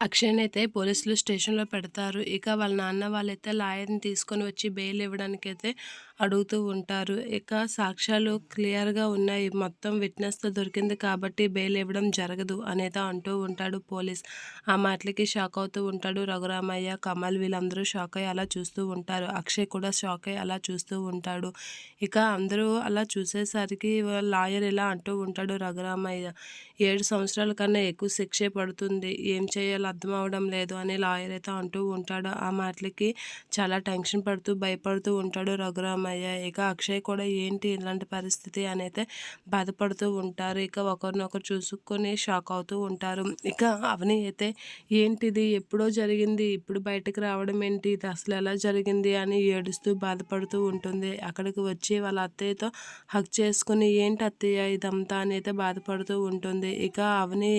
అక్షయ్‌ని అయితే పోలీసులు స్టేషన్‌లో పెడతారు. ఇక వాళ్ళ నాన్న వాళ్ళైతే లాయర్‌ని తీసుకొని వచ్చి బెయిల్ ఇవ్వడానికైతే అడుగుతూ ఉంటారు. ఇక సాక్ష్యాలు క్లియర్‌గా ఉన్నాయి. మొత్తం విట్నెస్‌తో దొరికింది కాబట్టి బెయిల్ ఇవ్వడం జరగదు అనేది అంటూ ఉంటాడు పోలీస్. ఆ మాటలకి షాక్ అవుతూ ఉంటాడు రఘురామయ్య, కమల్ వీళ్ళందరూ షాక్ అయ్యి అలా చూస్తూ ఉంటారు. అక్షయ్ కూడా షాక్ అయ్యి అలా చూస్తూ ఉంటాడు. ఇక అందరూ అలా చూసేసరికి లాయర్ ఇలా అంటూ ఉంటాడు రఘురామయ్య, ఏడు సంవత్సరాల కన్నా ఎక్కువ శిక్షే పడుతుంది. ఏం చేయాలో అర్థం అవడం లేదు అని లాయర్ అయితే అంటూ ఉంటాడు. ఆ మాటలకి చాలా టెన్షన్ పడుతూ భయపడుతూ ఉంటాడు రఘురామయ్య. ఇక అక్షయ్ కూడా ఏంటి ఇలాంటి పరిస్థితి అనైతే బాధపడుతూ ఉంటారు. ఇక ఒకరినొకరు చూసుకొని షాక్ అవుతూ ఉంటారు. ఇక అవని అయితే ఏంటిది ఎప్పుడో జరిగింది ఇప్పుడు బయటకు రావడం ఏంటి ఇది అసలు ఎలా జరిగింది అని ఏడుస్తూ బాధపడుతూ ఉంటుంది. అక్కడికి వచ్చి వాళ్ళ అత్తయ్యతో హక్ చేసుకుని ఏంటి అత్తయ్య ఇదంతా అని అయితే బాధపడుతూ ఉంటుంది. ఇక అవని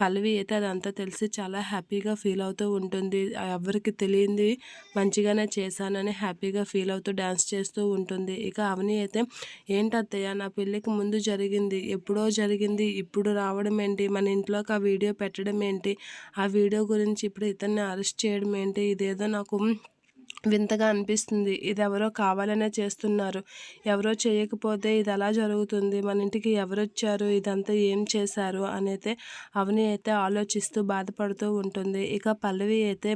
పల్లవి అయితే అదంతా తెలిసి చాలా హ్యాపీగా ఫీల్ అవుతూ ఉంటుంది ఎవరికి తెలియంది మంచిగానే చేశానని హ్యాపీగా ఫీల్ అవుతూ డ్యాన్స్ చేస్తూ ఉంటుంది. ఇక అవని అయితే ఏంటత్తయ్య నా పెళ్ళికి ముందు జరిగింది. ఎప్పుడో జరిగింది. ఇప్పుడు రావడం ఏంటి? మన ఇంట్లోకి ఆ వీడియో పెట్టడం ఏంటి? ఆ వీడియో గురించి ఇప్పుడు ఇతన్ని అరెస్ట్ చేయడం ఏంటి? ఇదేదో నాకు వింతగా అనిపిస్తుంది. ఇది ఎవరో కావాలనే చేస్తున్నారు. ఎవరో చేయకపోతే ఇది ఎలా జరుగుతుంది. మన ఇంటికి ఎవరు వచ్చారు ఇదంతా ఏం చేశారు? అనైతే అవని అయితే ఆలోచిస్తూ బాధపడుతూ ఉంటుంది. ఇక పల్లవి అయితే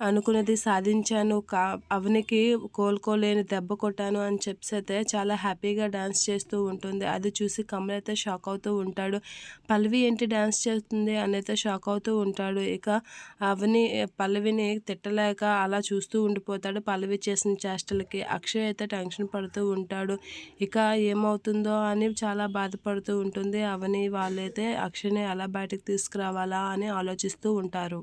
అనుకున్నది సాధించాను. కా అవనికి కోలుకోలేని దెబ్బ కొట్టాను అని చెప్పి అయితే చాలా హ్యాపీగా డ్యాన్స్ చేస్తూ ఉంటుంది. అది చూసి కమల్ అయితే షాక్ అవుతూ ఉంటాడు. పల్లవి ఏంటి డ్యాన్స్ చేస్తుంది? అనైతే షాక్ అవుతూ ఉంటాడు. ఇక అవని పల్లవిని తిట్టలేక అలా చూస్తూ ఉండిపోతాడు. ఉంటాడు పల్లవి చేసిన చేష్టలకి అక్షయ్ అయితే టెన్షన్ పడుతూ ఉంటాడు. ఇక ఏమవుతుందో అని చాలా బాధపడుతూ ఉంటుంది. అవని వాళ్ళైతే అక్షయ్ని ఎలా బయటకు తీసుకురావాలా అని ఆలోచిస్తూ ఉంటారు.